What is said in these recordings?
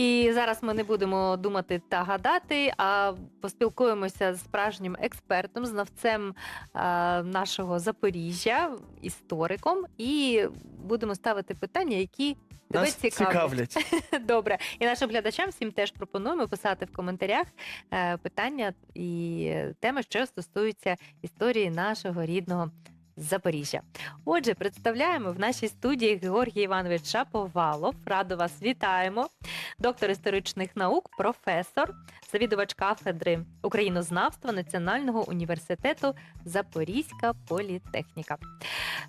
І зараз ми не будемо думати та гадати, а поспілкуємося з справжнім експертом, знавцем а, нашого Запоріжжя, істориком, і будемо ставити питання, які тебе Нас цікавлять. цікавлять. Добре, і нашим глядачам всім теж пропонуємо писати в коментарях е, питання і теми, що стосуються історії нашого рідного Запоріжжя. Отже, представляємо в нашій студії Георгій Іванович Шаповалов. Радо вас вітаємо. Доктор історичних наук, професор, завідувач кафедри українознавства Національного університету Запорізька політехніка.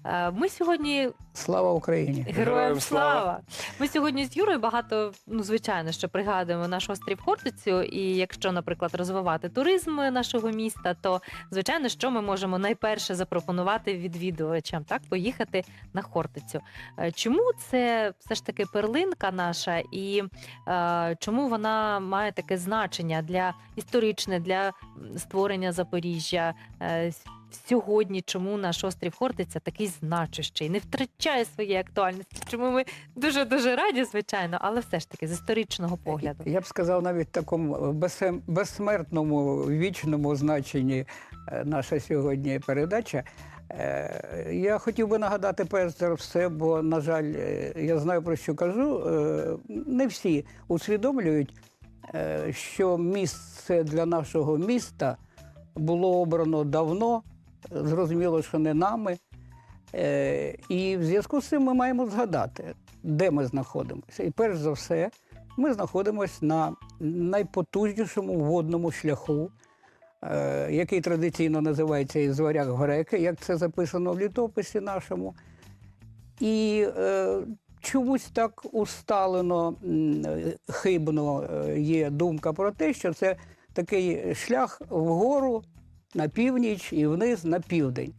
Е, Ми сьогодні Слава Україні! Героям Героям слава! слава! Ми сьогодні з Юрою багато, ну звичайно, що пригадуємо наш острів Хортицю. І якщо, наприклад, розвивати туризм нашого міста, то звичайно, що ми можемо найперше запропонувати відвідувачам, так поїхати на Хортицю. Е, Чому це все ж таки перлинка наша, і е, чому вона має таке значення для історичне для створення Запоріжжя? Е, Сьогодні чому наш острів Хортиця такий значущий, не втрачає своєї актуальності? Чому ми дуже дуже раді, звичайно, але все ж таки з історичного погляду. Я б сказав навіть в такому безсем- безсмертному вічному значенні е, наша сьогодні передача. Е, Я хотів би нагадати перш за все, бо, на жаль, е, я знаю про що кажу. е, Не всі усвідомлюють, що місце для нашого міста було обрано давно, зрозуміло, що не нами. І в зв'язку з цим ми маємо згадати, де ми знаходимося. І перш за все, ми знаходимося на найпотужнішому водному шляху, який традиційно називається із варяг греки, як це записано в літописі нашому. І е, чомусь так усталено, е, хибно е, є думка про те, що це такий шлях вгору на північ і вниз на південь.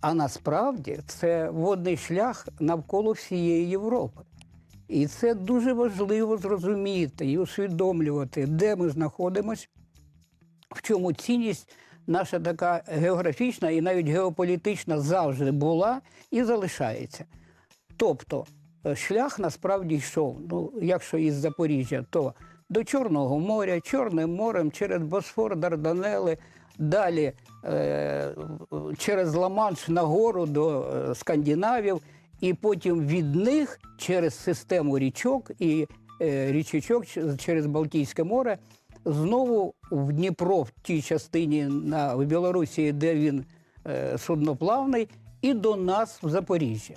А насправді це водний шлях навколо всієї Європи. І це дуже важливо зрозуміти і усвідомлювати, де ми знаходимося, в чому цінність наша така географічна і навіть геополітична завжди була і залишається. Тобто е, шлях насправді йшов, ну, якщо із Запоріжжя, то до Чорного моря, Чорним морем, через Босфор, Дарданели, далі е, через Ла-Манш нагору до е, Скандинавів, і потім від них через систему річок і е, річечок через Балтійське море знову в Дніпро, в тій частині на, в Білорусі, де він е, судноплавний, і до нас в Запоріжжя.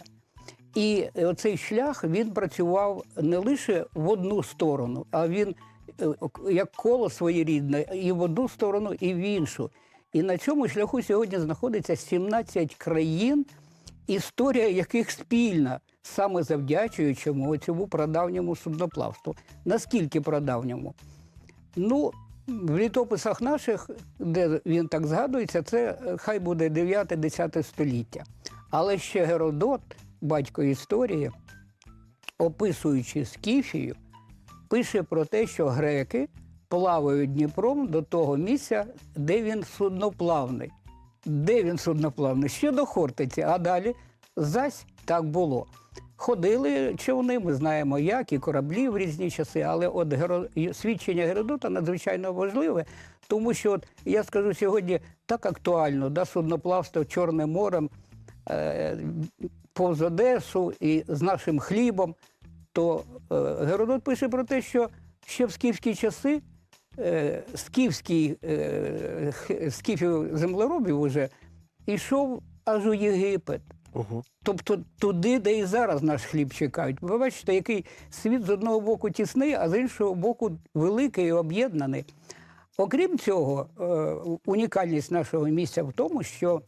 І оцей шлях він працював не лише в одну сторону, а він е, як коло своєрідне і в одну сторону, і в іншу. І на цьому шляху сьогодні знаходиться 17 країн, історія яких спільна, саме завдячуючому цьому прадавньому судноплавству. Наскільки прадавньому? Ну, в літописах наших, де він так згадується, це е, хай буде 9-10 століття. Але ще Геродот, батько історії, описуючи Скіфію, пише про те, що греки плавають Дніпром до того місця, де він судноплавний. Де він судноплавний? Ще до Хортиці, а далі зась так було. Ходили човни, ми знаємо як, і кораблі в різні часи, але от Геро... свідчення Геродота надзвичайно важливе, тому що от, я скажу сьогодні так актуально, да, судноплавство Чорним морем е, повз Одесу і з нашим хлібом, то е, Геродот пише про те, що ще в скіфські часи е, скіфський, е, скіфів землеробів уже йшов аж у Єгипет. Угу. Тобто туди, де і зараз наш хліб чекають. Ви бачите, який світ з одного боку тісний, а з іншого боку великий і об'єднаний. Окрім цього, е, унікальність нашого місця в тому, що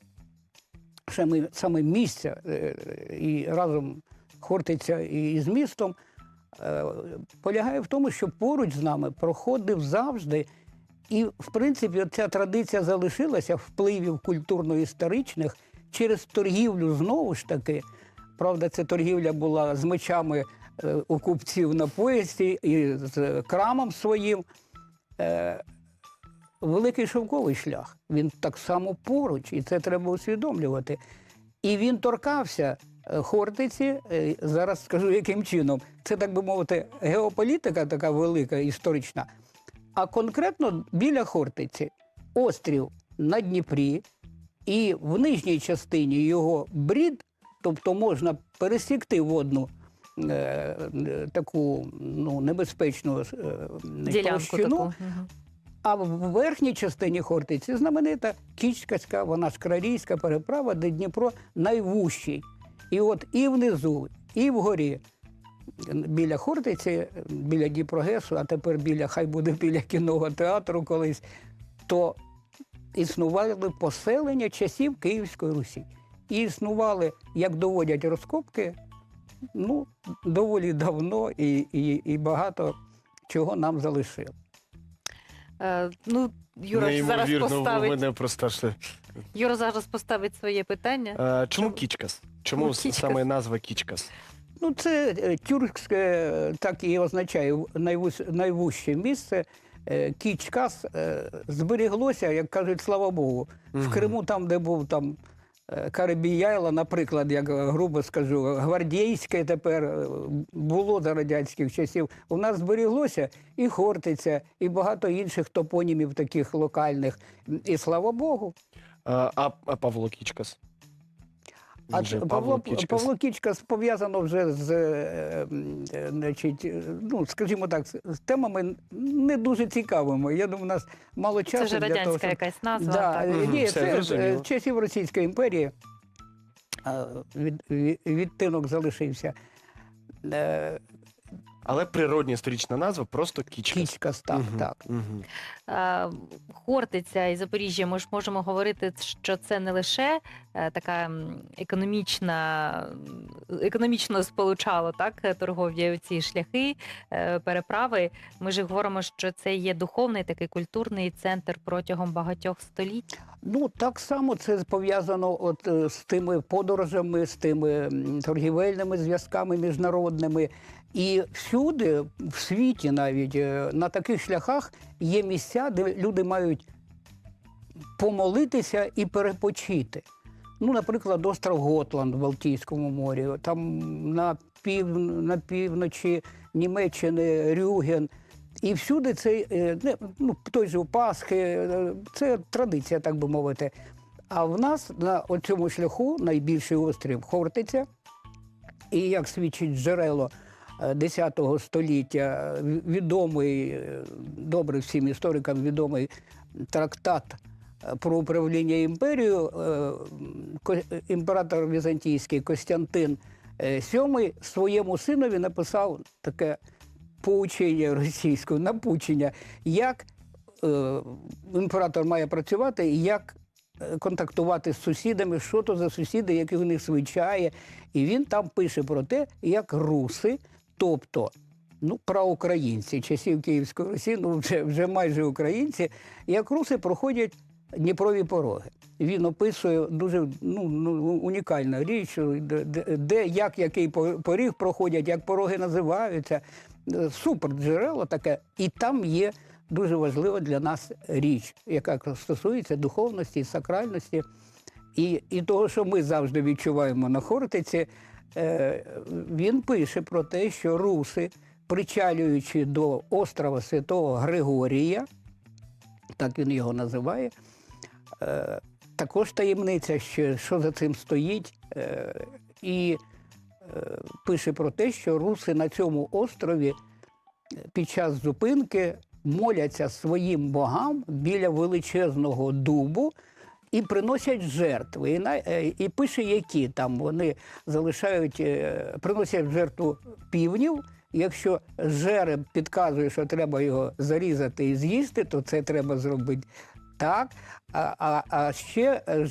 саме, місця е, і разом Хортиця і з містом е, полягає в тому, що поруч з нами проходив завжди. І, в принципі, ця традиція залишилася впливів культурно-історичних через торгівлю знову ж таки. Правда, ця торгівля була з мечами е, у купців на поясі і з крамом своїм. Е, Великий шовковий шлях. Він так само поруч, і це треба усвідомлювати. І він торкався е, Хортиці, зараз скажу яким чином. Це, так би мовити, геополітика така велика, історична. А конкретно біля Хортиці острів на Дніпрі, і в нижній частині його брід, тобто можна пересікти водну е, таку ну, небезпечну е, Ділянку площину, таку. А в верхній частині Хортиці знаменита Кічкаська, вона ж крарійська переправа, де Дніпро найвужчий. І от і внизу, і вгорі, біля Хортиці, біля Дніпрогесу, а тепер біля, хай буде біля кіного театру колись, то існували поселення часів Київської Русі. І існували, як доводять розкопки, ну, доволі давно і, і, і багато чого нам залишили. Е, ну, Юра зараз поставить. мене просто аж... Юра зараз поставить своє питання. Е, Чому Кічкас? Чому Ну, Кічкас. саме назва Кічкас? Ну, це е, тюркське, так і означає найвужче місце. Е, Кічкас е, зберіглося, як кажуть, слава Богу. В Криму, там, де був там е, наприклад, як грубо скажу, гвардійське тепер було за радянських часів. У нас зберіглося і Хортиця, і багато інших топонімів таких локальних. І слава Богу. А, а Павло Кічкас? А Павло. Павло Кічка пов'язано вже з, е, е, значить, ну, скажімо так, з темами не дуже цікавими. Я думаю, у нас мало часу Це вже для радянська того, щоб... якась назва. Да, так. е, ні, це з часів Російської імперії від, від, відтинок залишився. Але природня історична назва просто Кічкас. Кічкас, так, Мгм, так. мгм. Е, Хортиця і Запоріжжя, ми ж можемо говорити, що це не лише е, така економічна, економічно сполучало так, торгові ці шляхи, е, переправи. Ми ж говоримо, що це є духовний такий культурний центр протягом багатьох століть. Ну, так само це пов'язано от е, з тими подорожами, з тими торгівельними зв'язками міжнародними. І всюди, в світі навіть, е, на таких шляхах є місця, де люди мають помолитися і перепочити. Ну, наприклад, остров Готланд в Балтійському морі, там на, пів, на півночі Німеччини, Рюген. І всюди це е, ну, же Пасхи, е, це традиція, так би мовити. А в нас на цьому шляху найбільший острів Хортиця, і як свідчить джерело 10 століття, е, відомий, е, добре всім історикам відомий трактат е, про управління імперією, імператор візантійський Костянтин VII своєму синові написав таке поучення російською, напучення, як імператор має працювати як контактувати з сусідами, що то за сусіди, які у них звичаї. І він там пише про те, як руси, тобто ну, проукраїнці часів Київської Росії, ну вже, вже майже українці, як руси проходять Дніпрові пороги. Він описує дуже ну, ну, унікальна річ, де, де, як який поріг проходять, як пороги називаються. Е, Супер джерело таке. І там є дуже важлива для нас річ, яка стосується духовності, сакральності і, і того, що ми завжди відчуваємо на Хортиці. Е, він пише про те, що руси, причалюючи до острова Святого Григорія, так він його називає, е, також таємниця, що, за цим стоїть. Е, і пише про те, що руси на цьому острові під час зупинки моляться своїм богам біля величезного дубу і приносять жертви. І, на, е, і пише, які там вони залишають, е, приносять жертву півнів. Якщо жереб підказує, що треба його зарізати і з'їсти, то це треба зробити так. А, а, а ще е,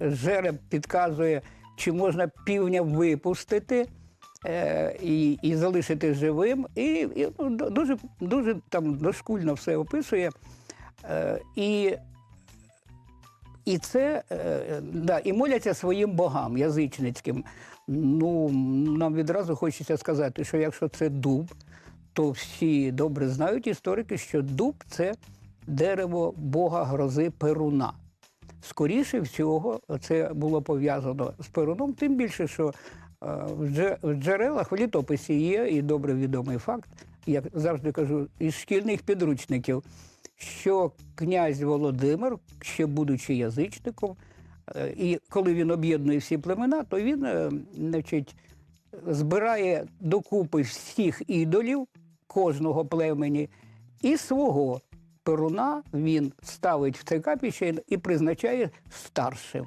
жереб підказує, чи можна півня випустити і, і залишити живим. І, і ну, дуже, дуже там дошкульно все описує. І, і це е, да, і моляться своїм богам язичницьким. Ну, нам відразу хочеться сказати, що якщо це дуб, то всі добре знають історики, що дуб це дерево бога грози Перуна. Скоріше всього, це було пов'язано з Перуном, тим більше, що в в джерелах, в літописі є і добре відомий факт, як завжди кажу, із шкільних підручників, що князь Володимир, ще будучи язичником, е, і коли він об'єднує всі племена, то він е, значить, збирає докупи всіх ідолів кожного племені і свого перуна він ставить в це капіще і призначає старшим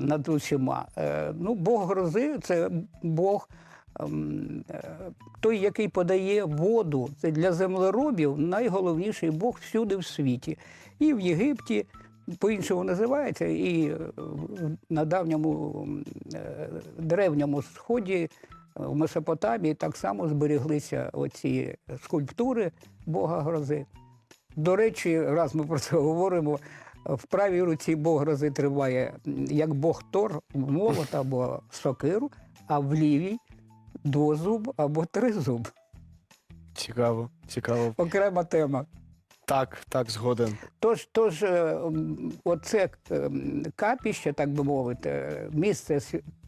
над усіма. Е, Ну, Бог грози це Бог. Ем, е, Той, який подає воду, це для землеробів найголовніший Бог всюди в світі. І в Єгипті по-іншому називається, і е, на давньому е, древньому сході в Месопотамії так само збереглися оці скульптури Бога грози. До речі, раз ми про це говоримо, в правій руці Бог грози тримає м, як Бог Тор, молот або сокиру, а в лівій двозуб або тризуб. Цікаво, цікаво. Окрема тема. Так, так, згоден. Тож, тож е, оце ем, капіще, так би мовити, е, місце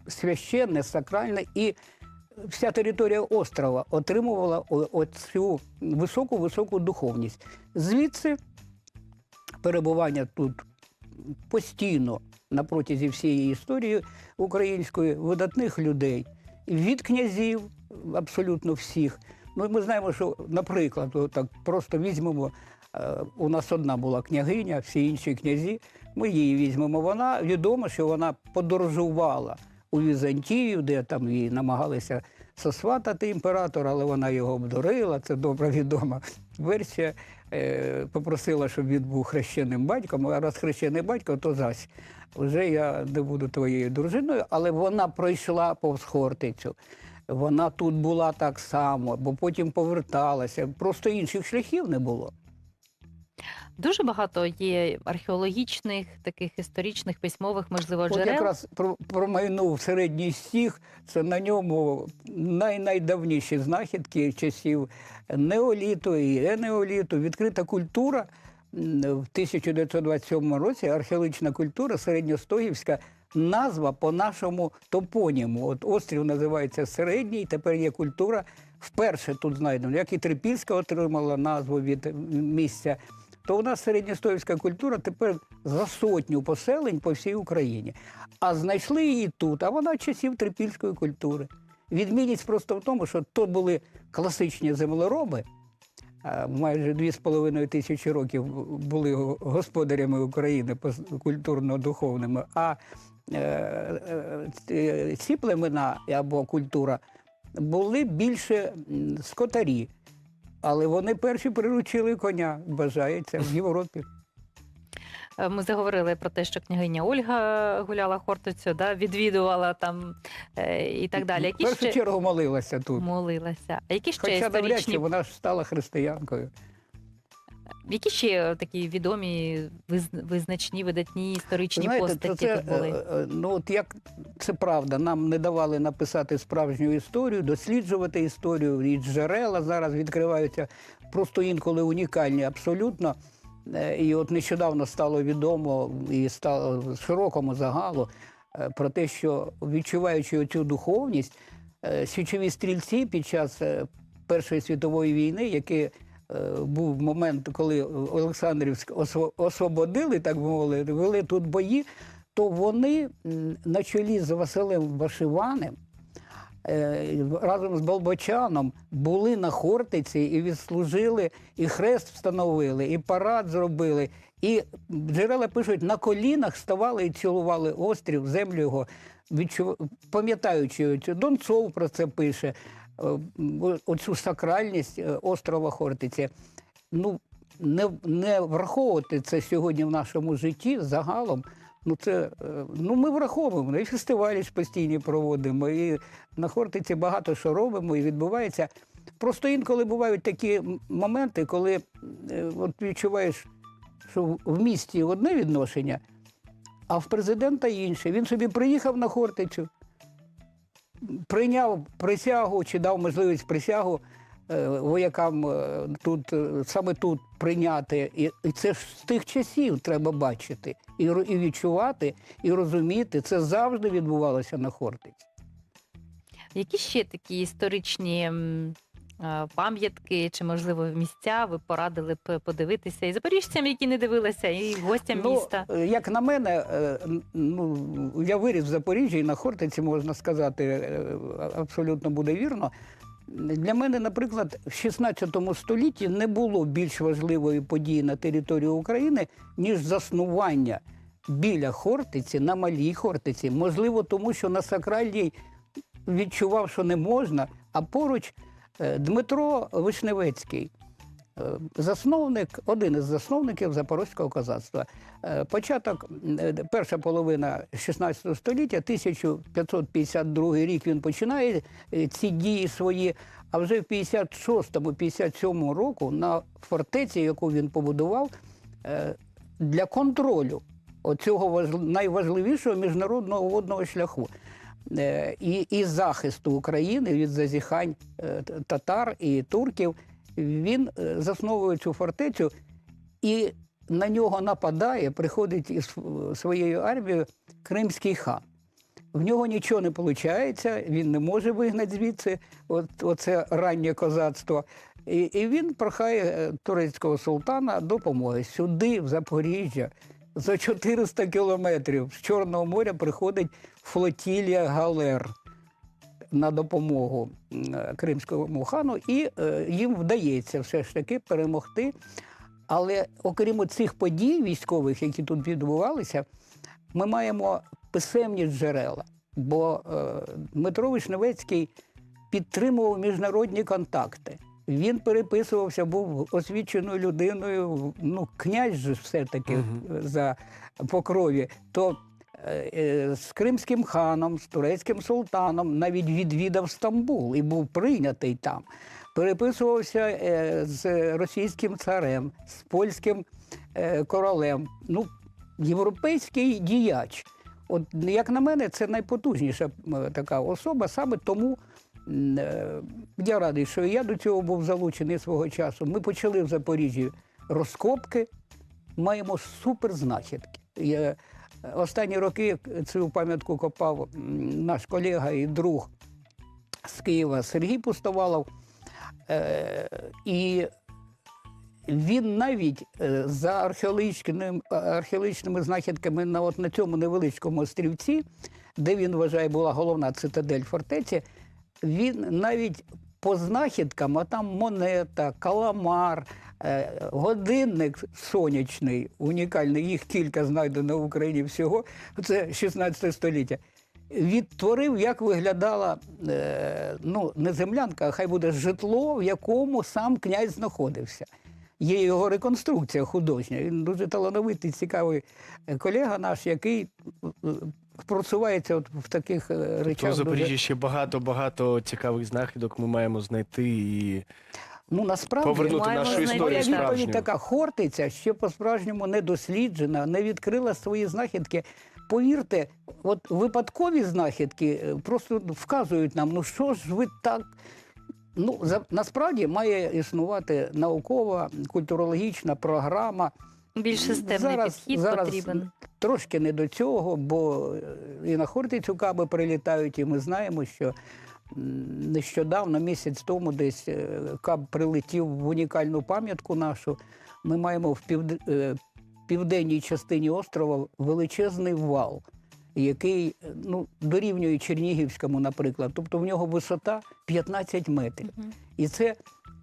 священне, сакральне, і вся територія острова отримувала оцю високу високу духовність. Звідси перебування тут постійно на протязі всієї історії української видатних людей від князів, абсолютно всіх. Ну, ми знаємо, що, наприклад, так просто візьмемо. е, У нас одна була княгиня, всі інші князі. Ми її візьмемо. Вона відомо, що вона подорожувала у Візантію, де там її намагалися сосватати імператора, але вона його обдурила. Це добре відома версія. Е, Попросила, щоб він був хрещеним батьком, а раз хрещений батько, то зась. Вже я не буду твоєю дружиною, але вона пройшла повз Хортицю. Вона тут була так само, бо потім поверталася. Просто інших шляхів не було. Дуже багато є археологічних, таких історичних, письмових, можливо, От джерел. якраз про- промайнув середній стіг, це на ньому най найдавніші знахідки часів неоліту і енеоліту. Відкрита культура в 1927 році, археологічна культура середньостогівська. Назва по нашому топоніму. От острів називається Середній, тепер є культура. Вперше тут знайдено, як і Трипільська отримала назву від місця то у нас середньостовська культура тепер за сотню поселень по всій Україні. А знайшли її тут, а вона часів трипільської культури. Відмінність просто в тому, що то були класичні землероби, майже дві з половиною тисячі років були господарями України культурно-духовними. А е, е, ці племена або культура були більше скотарі. Але вони перші приручили коня, бажається в Європі. Е, Ми заговорили про те, що княгиня Ольга гуляла Хортицю, да, відвідувала там е, і так далі. В першу ще чергу молилася тут. молилася? А які ще Хоча навряд чи історичні, вона ж стала християнкою. які ще такі відомі, визначні, видатні історичні Знаєте, постаті це, тут були? е, ну от як це правда, нам не давали написати справжню історію, досліджувати історію, і джерела зараз відкриваються просто інколи унікальні, абсолютно. Е, І от нещодавно стало відомо і стало широкому загалу е, про те, що відчуваючи цю духовність, е, січові стрільці під час Першої світової війни, які був момент, коли Олександрівськ освободили, так би мовити, вели тут бої, то вони на чолі з Василем Вашиваним разом з Болбочаном були на Хортиці і відслужили, і хрест встановили, і парад зробили. І джерела пишуть, на колінах ставали і цілували острів, землю його, відчув... пам'ятаючи цю Донцов про це пише, е, оцю сакральність е, острова Хортиці. Ну, не, не враховувати це сьогодні в нашому житті загалом. Ну, це, е, ну, ми враховуємо, і фестивалі ж постійні проводимо, і на Хортиці багато що робимо, і відбувається. Просто інколи бувають такі моменти, коли е, от відчуваєш, що в- місті одне відношення, а в президента інше. Він собі приїхав на Хортицю, прийняв присягу чи дав можливість присягу воякам е, тут, е, саме тут прийняти. І, і це ж з тих часів треба бачити, і, і відчувати, і розуміти. Це завжди відбувалося на Хортиці. Які ще такі історичні е, пам'ятки чи, можливо, місця ви порадили б подивитися і запоріжцям, які не дивилися, і гостям міста? Ну, е, як на мене, е, ну, я виріс в Запоріжжі і на Хортиці, можна сказати, е, абсолютно буде вірно. Для мене, наприклад, в 16 столітті не було більш важливої події на території України, ніж заснування біля Хортиці, на малій Хортиці. Можливо, тому що на сакральній відчував, що не можна, а поруч е, Дмитро Вишневецький. Е, Засновник, один із засновників запорозького козацтва. Е, Початок, е, перша половина 16 століття, 1552 рік він починає ці дії свої. А вже в 56-57 року на фортеці, яку він побудував, для контролю оцього важ- найважливішого міжнародного водного шляху і, і захисту України від зазіхань татар і турків, він е, засновує цю фортецю і на нього нападає, приходить із е, своєю армією кримський хан. В нього нічого не виходить, він не може вигнати звідси от, оце раннє козацтво. І, і він прохає е, турецького султана допомоги. Сюди, в Запоріжжя, за 400 кілометрів з Чорного моря приходить флотілія галер на допомогу е, кримському хану, і е, їм вдається все ж таки перемогти. Але окрім цих подій військових, які тут відбувалися, ми маємо писемні джерела. Бо е, Дмитро Вишневецький підтримував міжнародні контакти. Він переписувався, був освіченою людиною. Ну, князь же все-таки Мгм. за по крові. То з кримським ханом, з турецьким султаном навіть відвідав Стамбул і був прийнятий там. Переписувався е, з російським царем, з польським е, королем. Ну, європейський діяч. От як на мене, це найпотужніша така особа. Саме тому е, я радий, що я до цього був залучений свого часу. Ми почали в Запоріжжі розкопки, маємо суперзнахідки. Останні роки цю пам'ятку копав наш колега і друг з Києва Сергій Пустовалов. Е, і він навіть е, за археологічним, археологічними знахідками на, от на цьому невеличкому острівці, де він вважає була головна цитадель фортеці, він навіть по знахідкам, а там монета, каламар, е, годинник сонячний, унікальний, їх кілька знайдено в Україні всього, це 16 століття. Відтворив, як виглядала е, ну, не землянка, а хай буде житло, в якому сам князь знаходився. Є його реконструкція художня. Він дуже талановитий, цікавий е, колега наш, який е, просувається от в таких е, Тобто речах. дуже- Запоріжжі ще багато-багато цікавих знахідок ми маємо знайти і Ну, насправді, повернути маємо нашу знайти, історію Моя відповідь справжню. така Хортиця ще по-справжньому не досліджена, не відкрила свої знахідки. Повірте, от випадкові знахідки е, просто вказують нам, ну що ж ви так. Ну, за, насправді має існувати наукова, культурологічна програма. Більш системний Зараз- підхід зараз потрібен. Трошки не до цього, бо е, і на Хортицю каби прилітають, і ми знаємо, що нещодавно, місяць тому, десь е, каб прилетів в унікальну пам'ятку нашу. Ми маємо в півд... е, південній частині острова величезний вал, який е, ну, дорівнює Чернігівському, наприклад. Тобто в нього висота 15 метрів. Мгм. І це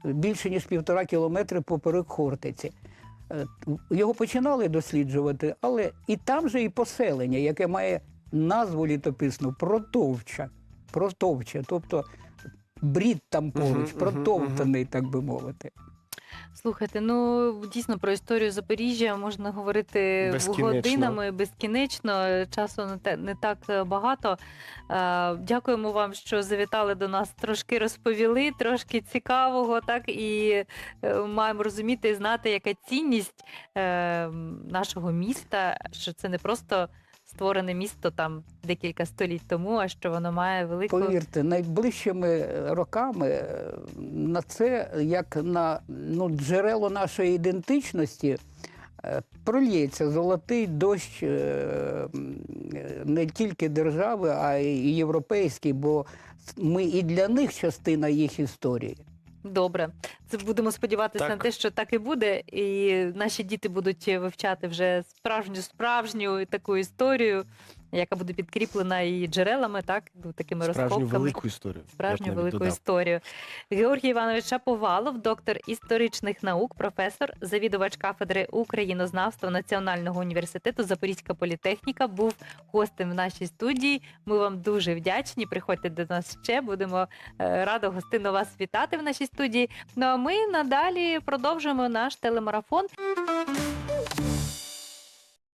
більше ніж півтора кілометри поперек Хортиці. Його починали досліджувати, але і там же і поселення, яке має назву літописну Протовча. Протовча, тобто брід там поруч, Мгм, мгм, протовтаний, так би мовити. Слухайте, ну дійсно про історію Запоріжжя можна говорити Безкінечно. годинами безкінечно. Часу не те не так е, багато. Е, Дякуємо вам, що завітали до нас. Трошки розповіли, трошки цікавого, так і е, маємо розуміти і знати, яка цінність е, нашого міста, що це не просто створене місто там декілька століть тому, а що воно має велику Повірте, найближчими роками е, на це, як на ну, джерело нашої ідентичності, е, золотий дощ е, не тільки держави, а й європейські, бо ми і для них частина їх історії. Добре, це будемо сподіватися Так. на те, що так і буде, і наші діти будуть вивчати вже справжню справжню таку історію, яка буде підкріплена і джерелами, так такими Справжню розкопками. велику історію. Справжню велику додав. історію. Георгій Іванович Шаповалов, доктор історичних наук, професор, завідувач кафедри українознавства Національного університету Запорізька політехніка, був гостем в нашій студії. Ми вам дуже вдячні. Приходьте до нас ще. Будемо е, радо гостинно вас вітати в нашій студії. Ну а ми надалі продовжуємо наш телемарафон.